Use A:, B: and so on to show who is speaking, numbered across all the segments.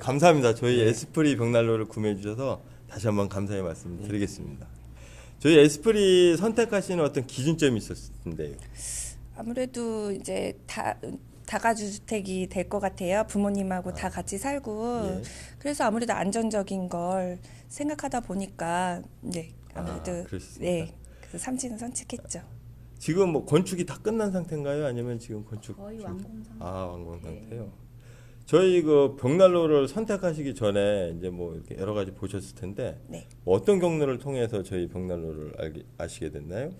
A: 감사합니다. 저희
B: 네.
A: 에스프리 벽난로를 구매해 주셔서 다시 한번 감사의 말씀 드리겠습니다. 저희 에스프리 선택하시는 어떤 기준점이 있었을 텐데요.
C: 아무래도 이제 다 다가주 주택이 될 것 같아요. 부모님하고 다 같이 살고
A: 예.
C: 그래서 아무래도 안전적인 걸 생각하다 보니까 네 아무래도
A: 아?
C: 네 그래서 삼진을 선택했죠.
A: 지금 뭐 건축이 다 끝난 상태인가요? 아니면 지금 건축
D: 거의
A: 중-
D: 완공 상태.
A: 아 완공
D: 네.
A: 상태요. 저희 그 벽난로를 선택하시기 전에 이제 뭐 이렇게 여러 가지 보셨을 텐데
C: 네.
A: 어떤 경로를 통해서 저희 벽난로를 알게, 아시게 됐나요?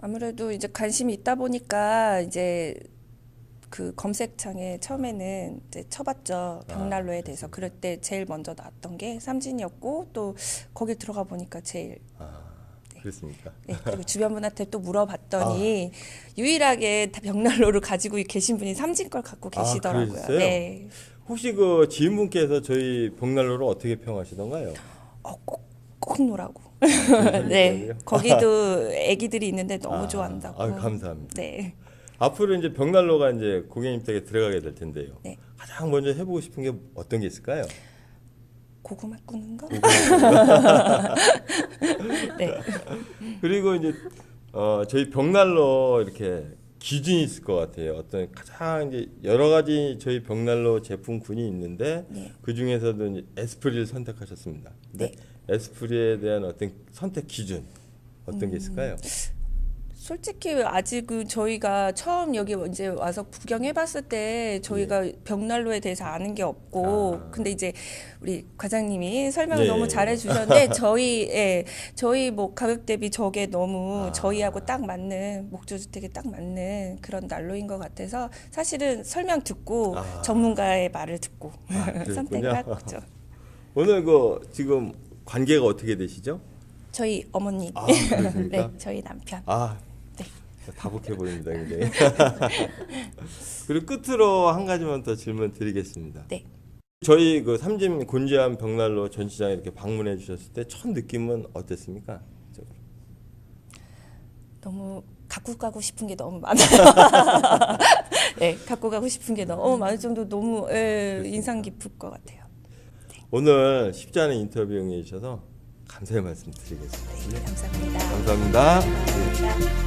C: 아무래도 이제 관심이 있다 보니까 이제 그 검색창에 처음에는 이제 쳐봤죠 벽난로에 대해서 그럴 때 제일 먼저 나왔던 게 삼진이었고 또 거기 들어가 보니까 제일
A: 아
C: 네.
A: 그렇습니까?
C: 네, 그리고 주변 분한테 또 물어봤더니 유일하게 다 벽난로를 가지고 계신 분이 삼진 걸 갖고
A: 아,
C: 계시더라고요.
A: 그러셨어요?
C: 네.
A: 혹시 그 지인분께서 저희 벽난로를 어떻게 평하시던가요?
C: 어, 꼭, 꼭.
A: 그러셨군요.
C: 네. 거기도 아기들이 있는데 너무
A: 아,
C: 좋아한다고.
A: 아유, 감사합니다.
C: 네.
A: 앞으로 이제 벽난로가 이제 고객님 댁에 들어가게 될 텐데요.
C: 네.
A: 가장 먼저 해보고 싶은 게 어떤 게 있을까요?
C: 고구마 꾸는 거? 네.
A: 그리고 이제 어, 저희 벽난로 이렇게 기준이 있을 것 같아요. 어떤 가장 이제 여러 가지 저희 벽난로 제품군이 있는데
C: 네.
A: 그 중에서도 이제 에스프리를 선택하셨습니다.
C: 네.
A: 에스프리에 대한 어떤 선택 기준 어떤
C: 음.
A: 게 있을까요?
C: 솔직히 아직은 저희가 처음 여기 이제 와서 구경해봤을 때 저희가 벽난로에 대해서 아는 게 없고
A: 아.
C: 근데 이제 우리 과장님이 설명을
A: 예.
C: 너무 잘해주셨는데 저희 예 저희 뭐 가격 대비 저게 너무
A: 아.
C: 저희하고 딱 맞는 목조주택에 딱 맞는 그런 난로인 것 같아서 사실은 설명 듣고
A: 아.
C: 전문가의 말을 듣고
A: 아,
C: 거죠.
A: 오늘 그 지금 관계가 어떻게 되시죠?
C: 저희 어머님,
A: 아?
C: 네 저희 남편.
A: 아,
C: 네.
A: 다복해 보입니다, 굉장히. 그리고 끝으로 한 가지만 더 질문 드리겠습니다.
C: 네.
A: 저희 그 삼진 곤지암 벽난로 전시장에 이렇게 방문해 주셨을 때 첫 느낌은 어땠습니까? 저-
C: 너무 갖고 가고 싶은 게 너무 많아요. 네, 갖고 가고 싶은 게 너무 많을 정도 너무 예, 인상 깊을 것 같아요.
A: 오늘 쉽지 않은 인터뷰 응해 주셔서 감사의 말씀 드리겠습니다.
C: 네, 감사합니다.
A: 감사합니다.
C: 감사합니다.